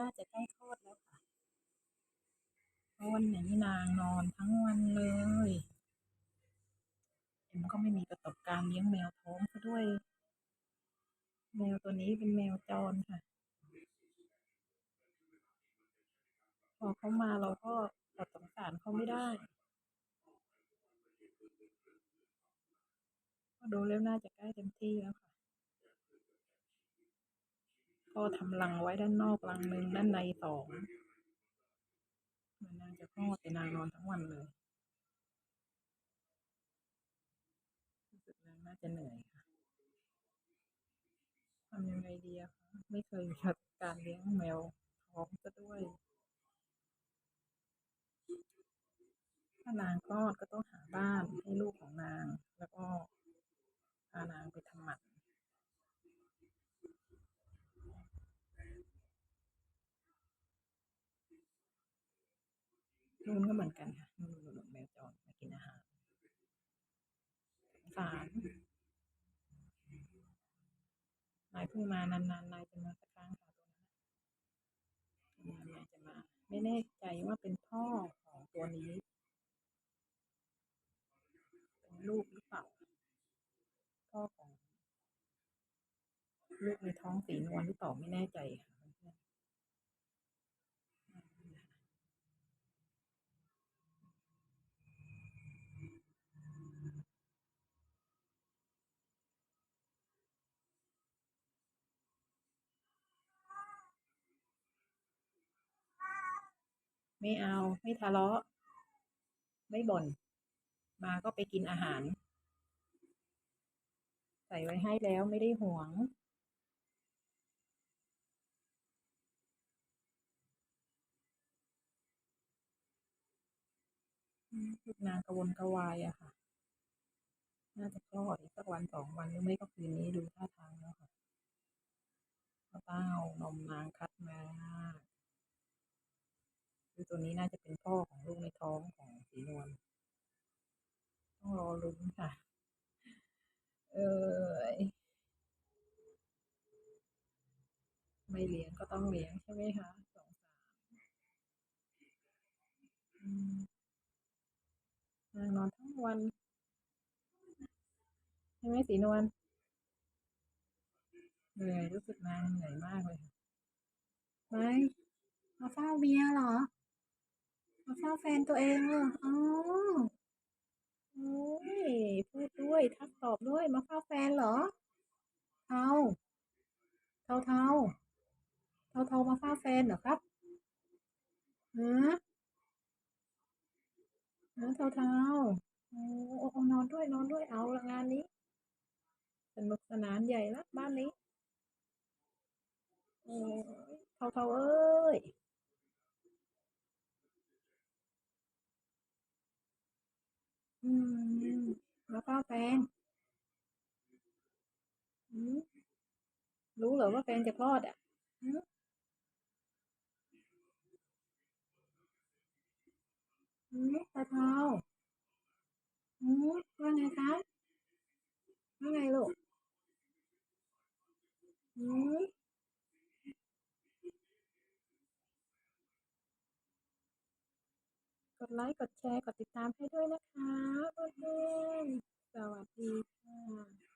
น่าจะใกล้คลอดแล้วค่ะเพราะวันนี้นางนอนทั้งวันเลยเอ็มก็ไม่มีประสบการณ์เลี้ยงแมวท้องซะด้วย แมวตัวนี้เป็นแมวจรค่ะ พอเขามาเราก็อดสงสารเขาไม่ได้ก็ดูแล้วน่าจะใกล้เต็มที่แล้วค่ะ ก็ทำรังไว้ด้านนอกรังหนึ่งด้านในสองมันนางจะคลอดแต่นางนอนทั้งวันเลยรู้สึกนางน่าจะเหนื่อยค่ะทำยังไงดีอะคะไม่เคยมีการเลี้ยงแมวท้องซะด้วยถ้านางคลอดก็ต้องหาบ้านให้ลูกของนาง แล้วก็พานางไปทำหมัน นู่นก็เหมือนกันค่ะนู่นนู่นแมวจรมากินอาหารสารนายเพิ่งมานานๆนายจะมาสักครั้งค่ะตัวนั้นานๆนายจะมา ไม่แน่ใจว่าเป็นพ่อของตัวนี้ เป็นลูกหรือเปล่าพ่อของลูกในท้องสีนวลหรือเปล่าไม่แน่ใจค่ะ ไม่เอาไม่ทะเลาะ ไม่บ่น มาก็ไปกินอาหาร ใส่ไว้ให้แล้วไม่ได้หวง ลูกนางกระวนกระวายอะค่ะ น่าจะคลอดอีกสักวันสองวันหรือไม่ก็คืนนี้ดูท่าทางแล้วค่ะเพราเต้านมนางคัดมา คือตัวนี้น่าจะเป็นพ่อของลูกในท้องของสีนวลต้องรอลุ้นค่ะ เอ่ยไม่เลี้ยงก็ต้องเลี้ยงใช่ไหมคะสองสามนอนทั้งวันใช่ไหมสีนวลเหนื่อยรู้สึกนางเหนื่อยมากเลยค่ะไปมาเฝ้าเมียเหรอ มาเฝ้าแฟนตัวเองเหรออ๋อโอ๊ยพูดด้วยทักตอบด้วยมาเฝ้าแฟนเหรอเทาเทาเทาเทาเทามาเฝ้าแฟนเหรอครับฮะฮะเทาเทาโอ้โอนอนด้วยนอนด้วยเอาละงานนี้สนุกสนานใหญ่ล้วบ้านนี้โอ้เทาเทาเอ้ย อืมมาเฝ้าแฟนรู้เหรอว่าแฟนจะคลอดอะหือหือเทาเทาหือว่าไงคะว่าไงลูกหือ กดไลค์ กดแชร์ กดติดตามให้ด้วยนะคะเพื่อนๆสวัสดีค่ะ